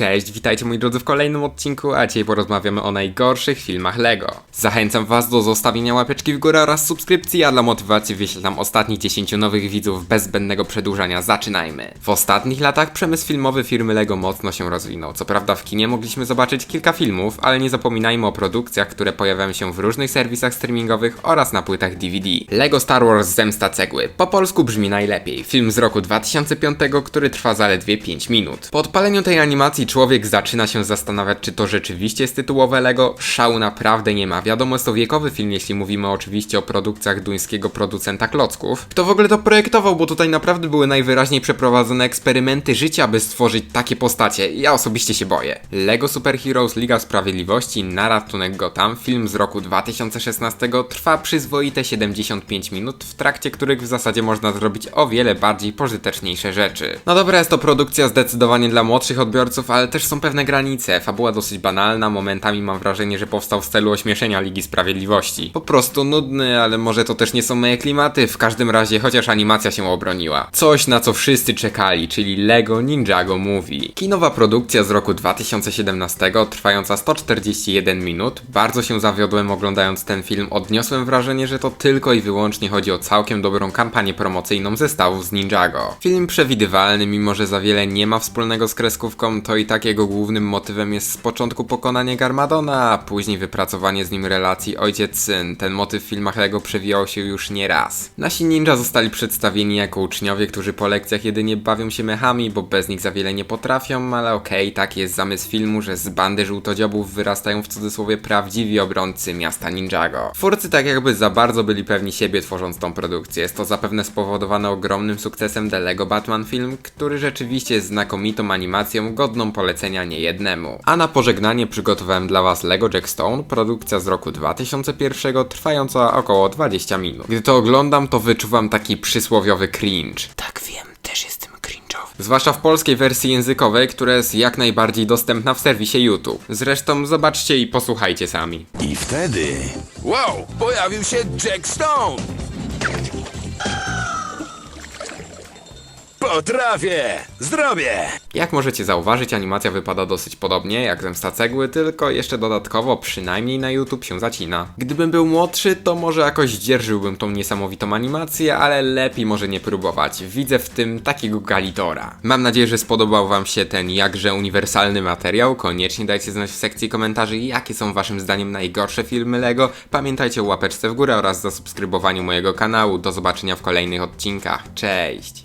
Cześć, witajcie moi drodzy w kolejnym odcinku, a dzisiaj porozmawiamy o najgorszych filmach LEGO. Zachęcam was do zostawienia łapeczki w górę oraz subskrypcji, a dla motywacji wyświetlam ostatnich 10 nowych widzów bez zbędnego przedłużania. Zaczynajmy. W ostatnich latach przemysł filmowy firmy LEGO mocno się rozwinął. Co prawda w kinie mogliśmy zobaczyć kilka filmów, ale nie zapominajmy o produkcjach, które pojawiają się w różnych serwisach streamingowych oraz na płytach DVD. LEGO Star Wars Zemsta Cegły. Po polsku brzmi najlepiej. Film z roku 2005, który trwa zaledwie 5 minut. Po odpaleniu tej animacji człowiek zaczyna się zastanawiać, czy to rzeczywiście jest tytułowe LEGO. Szału naprawdę nie ma. Wiadomo, jest to wiekowy film, jeśli mówimy oczywiście o produkcjach duńskiego producenta klocków. Kto w ogóle to projektował, bo tutaj naprawdę były najwyraźniej przeprowadzone eksperymenty życia, by stworzyć takie postacie. Ja osobiście się boję. LEGO Super Heroes Liga Sprawiedliwości na ratunek Gotham, film z roku 2016, trwa przyzwoite 75 minut, w trakcie których w zasadzie można zrobić o wiele bardziej pożyteczniejsze rzeczy. No dobra, jest to produkcja zdecydowanie dla młodszych odbiorców, ale też są pewne granice. Fabuła dosyć banalna, momentami mam wrażenie, że powstał w celu ośmieszenia Ligi Sprawiedliwości. Po prostu nudny, ale może to też nie są moje klimaty, w każdym razie chociaż animacja się obroniła. Coś na co wszyscy czekali, czyli LEGO Ninjago Movie. Kinowa produkcja z roku 2017, trwająca 141 minut. Bardzo się zawiodłem oglądając ten film, odniosłem wrażenie, że to tylko i wyłącznie chodzi o całkiem dobrą kampanię promocyjną zestawów z Ninjago. Film przewidywalny, mimo że za wiele nie ma wspólnego z kreskówką, to i tak jego głównym motywem jest z początku pokonanie Garmadona, a później wypracowanie z nim relacji ojciec-syn. Ten motyw w filmach LEGO przewijał się już nie raz. Nasi ninja zostali przedstawieni jako uczniowie, którzy po lekcjach jedynie bawią się mechami, bo bez nich za wiele nie potrafią, ale okej, taki jest zamysł filmu, że z bandy żółtodziobów wyrastają w cudzysłowie prawdziwi obrońcy miasta Ninjago. Twórcy tak jakby za bardzo byli pewni siebie tworząc tą produkcję. Jest to zapewne spowodowane ogromnym sukcesem The Lego Batman film, który rzeczywiście jest znakomitą animacją, godną polecenia niejednemu. A na pożegnanie przygotowałem dla was Lego Jackstone, produkcja z roku 2001, trwająca około 20 minut. Gdy to oglądam, to wyczuwam taki przysłowiowy cringe. Tak wiem, też jestem. Zwłaszcza w polskiej wersji językowej, która jest jak najbardziej dostępna w serwisie YouTube. Zresztą zobaczcie i posłuchajcie sami. I wtedy Wow, pojawił się Jack Stone! Potrafię! Zrobię! Jak możecie zauważyć, animacja wypada dosyć podobnie jak zemsta cegły, tylko jeszcze dodatkowo, przynajmniej na YouTube się zacina. Gdybym był młodszy, to może jakoś dzierżyłbym tą niesamowitą animację, ale lepiej może nie próbować. Widzę w tym takiego galitora. Mam nadzieję, że spodobał wam się ten jakże uniwersalny materiał. Koniecznie dajcie znać w sekcji komentarzy, jakie są waszym zdaniem najgorsze filmy LEGO. Pamiętajcie o łapeczce w górę oraz zasubskrybowaniu mojego kanału. Do zobaczenia w kolejnych odcinkach. Cześć!